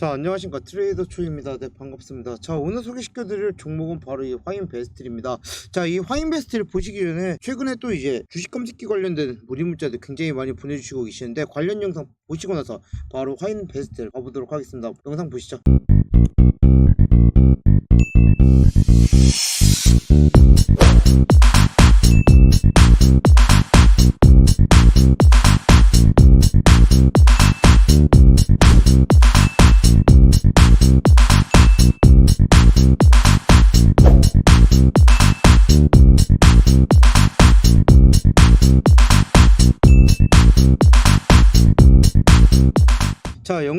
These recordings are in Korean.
자 안녕하십니까. 트레이더 초입니다. 네 반갑습니다. 자 오늘 소개시켜 드릴 종목은 바로 이 화인 베스트입니다. 자 이 화인 베스트를 보시기 전에 최근에 또 이제 주식 검색기 관련된 문의 문자들 굉장히 많이 보내주시고 계시는데 관련 영상 보시고 나서 바로 화인 베스트를 가보도록 하겠습니다. 영상 보시죠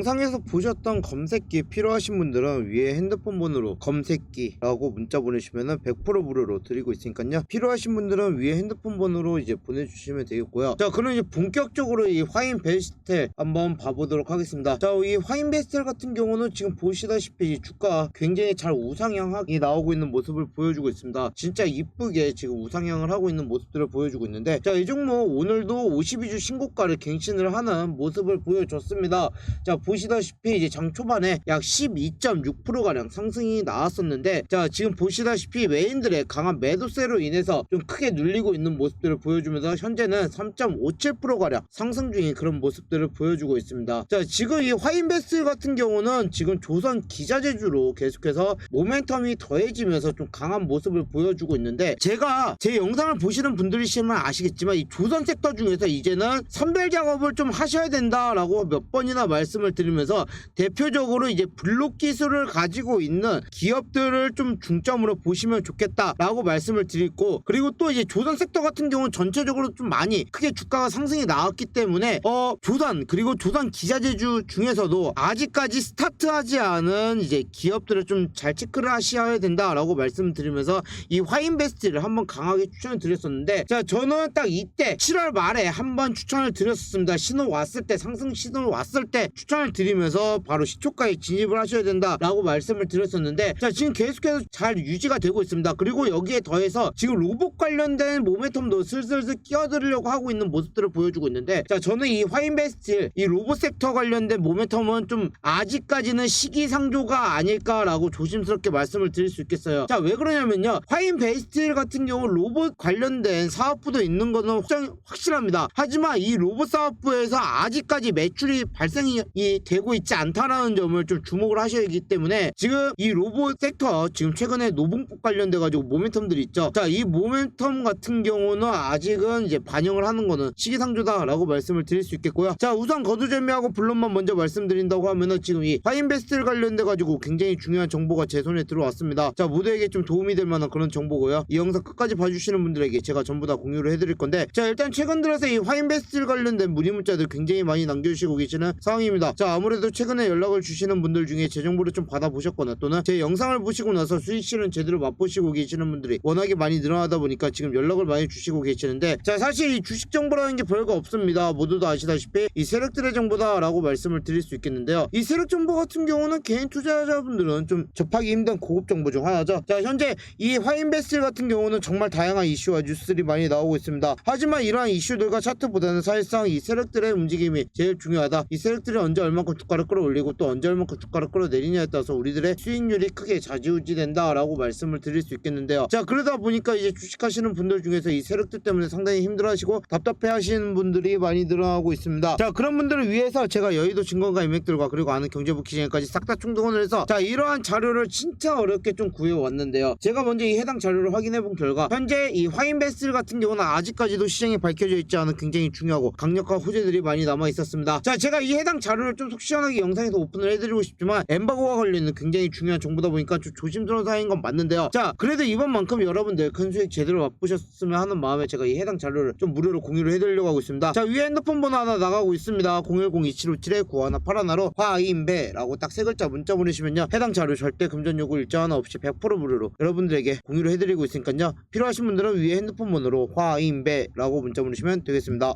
영상에서 보셨던 검색기 필요하신 분들은 위에 핸드폰 번호로 검색기라고 문자 보내주시면 100% 무료로 드리고 있으니까요. 필요하신 분들은 위에 핸드폰 번호로 이제 보내주시면 되겠고요. 자 그럼 이제 본격적으로 이 화인 베스텔 한번 봐보도록 하겠습니다. 자 이 화인 베스텔 같은 경우는 지금 보시다시피 이 주가 굉장히 잘 우상향하게 나오고 있는 모습을 보여주고 있습니다. 진짜 이쁘게 지금 우상향을 하고 있는 모습들을 보여주고 있는데 자 이 종목 오늘도 52주 신고가를 갱신을 하는 모습을 보여줬습니다. 자 보시다시피 이제 장 초반에 약 12.6% 가량 상승이 나왔었는데 자 지금 보시다시피 외인들의 강한 매도세로 인해서 좀 크게 눌리고 있는 모습들을 보여주면서 현재는 3.57% 가량 상승 중인 그런 모습들을 보여주고 있습니다. 자 지금 이 화인베스 같은 경우는 지금 조선 기자재주로 계속해서 모멘텀이 더해지면서 좀 강한 모습을 보여주고 있는데 제가 제 영상을 보시는 분들이시면 아시겠지만 이 조선 섹터 중에서 이제는 선별 작업을 좀 하셔야 된다라고 몇 번이나 말씀을 드 리면서 대표적으로 이제 블록 기술을 가지고 있는 기업들을 좀 중점으로 보시면 좋겠다라고 말씀을 드리고 그리고 또 이제 조선 섹터 같은 경우는 전체적으로 좀 많이 크게 주가가 상승이 나왔기 때문에 어 조선 그리고 조선 기자재주 중에서도 아직까지 스타트하지 않은 이제 기업들을 좀 잘 체크를 하셔야 된다라고 말씀드리면서 이 화인베스트를 한번 강하게 추천을 드렸었는데 자 저는 딱 이때 7월 말에 한번 추천을 드렸었습니다. 신호 왔을 때 상승 신호 왔을 때 추천을 드리면서 바로 시초가에 진입을 하셔야 된다라고 말씀을 드렸었는데 자 지금 계속해서 잘 유지가 되고 있습니다. 그리고 여기에 더해서 지금 로봇 관련된 모멘텀도 슬슬슬 끼어들으려고 하고 있는 모습들을 보여주고 있는데 자 저는 이 화인베스트 이 로봇 섹터 관련된 모멘텀은 좀 아직까지는 시기상조가 아닐까라고 조심스럽게 말씀을 드릴 수 있겠어요. 자 왜 그러냐면요. 화인베스트 같은 경우 로봇 관련된 사업부도 있는 확정, 확실합니다. 하지만 이 로봇 사업부에서 아직까지 매출이 발생이 이 되고 있지 않다라는 점을 좀 주목을 하셔야 하기 때문에 지금 이 로봇 섹터 지금 최근에 노봉법 관련돼 가지고 모멘텀들이 있죠. 자, 이 모멘텀 같은 경우는 아직은 이제 반영을 하는 거는 시기상조다라고 말씀을 드릴 수 있겠고요. 자, 우선 거두절미하고 블론만 먼저 말씀드린다고 하면은 지금 이 화인베스트를 관련돼 가지고 굉장히 중요한 정보가 제 손에 들어왔습니다. 자, 모두에게 좀 도움이 될 만한 그런 정보고요. 이 영상 끝까지 봐주시는 분들에게 제가 전부 다 공유를 해드릴 건데 자, 일단 최근 들어서 이 화인베스트 관련된 문의 문자들 굉장히 많이 남겨주시고 계시는 상황입니다. 자, 아무래도 최근에 연락을 주시는 분들 중에 제 정보를 좀 받아보셨거나 또는 제 영상을 보시고 나서 수익 실은 제대로 맛보시고 계시는 분들이 워낙에 많이 늘어나다 보니까 지금 연락을 많이 주시고 계시는데 자 사실 이 주식 정보라는 게 별거 없습니다. 모두 다 아시다시피 이 세력들의 정보다 라고 말씀을 드릴 수 있겠는데요. 이 세력 정보 같은 경우는 개인 투자자분들은 좀 접하기 힘든 고급 정보 중 하나죠. 자 현재 이 화인베스트 같은 경우는 정말 다양한 이슈와 뉴스들이 많이 나오고 있습니다. 하지만 이러한 이슈들과 차트보다는 사실상 이 세력들의 움직임이 제일 중요하다. 이 세력들이 언제 얼 만큼 주가를 끌어올리고 또 언제 얼만큼 주가를 끌어내리냐에 따라서 우리들의 수익률이 크게 좌지우지된다라고 말씀을 드릴 수 있겠는데요. 자 그러다 보니까 이제 주식하시는 분들 중에서 이 세력들 때문에 상당히 힘들어하시고 답답해하시는 분들이 많이 늘어나고 있습니다. 자 그런 분들을 위해서 제가 여의도 증권가 인맥들과 그리고 아는 경제부 기자까지 싹다 충동을 해서 자 이러한 자료를 진짜 어렵게 좀 구해왔는데요. 제가 먼저 이 해당 자료를 확인해본 결과 현재 이 화인베스트 같은 경우는 아직까지도 시장에 밝혀져 있지 않은 굉장히 중요하고 강력한 호재들이 많이 남아 있었습니다. 자 제가 이 해당 자료를 좀속 시원하게 영상에서 오픈을 해드리고 싶지만 엠바고와 관련된 굉장히 중요한 정보다 보니까 좀 조심스러운 사항인 건 맞는데요. 자 그래도 이번만큼 여러분들 큰 수익 제대로 맛보셨으면 하는 마음에 제가 이 해당 자료를 좀 무료로 공유를 해드리려고 하고 있습니다. 자 위에 핸드폰 번호 하나 나가고 있습니다. 010-2757-9181로 화인배라고 딱 세 글자 문자 보내시면요. 해당 자료 절대 금전 요구 일자 하나 없이 100% 무료로 여러분들에게 공유를 해드리고 있으니까요. 필요하신 분들은 위에 핸드폰 번호로 화인배라고 문자 보내시면 되겠습니다.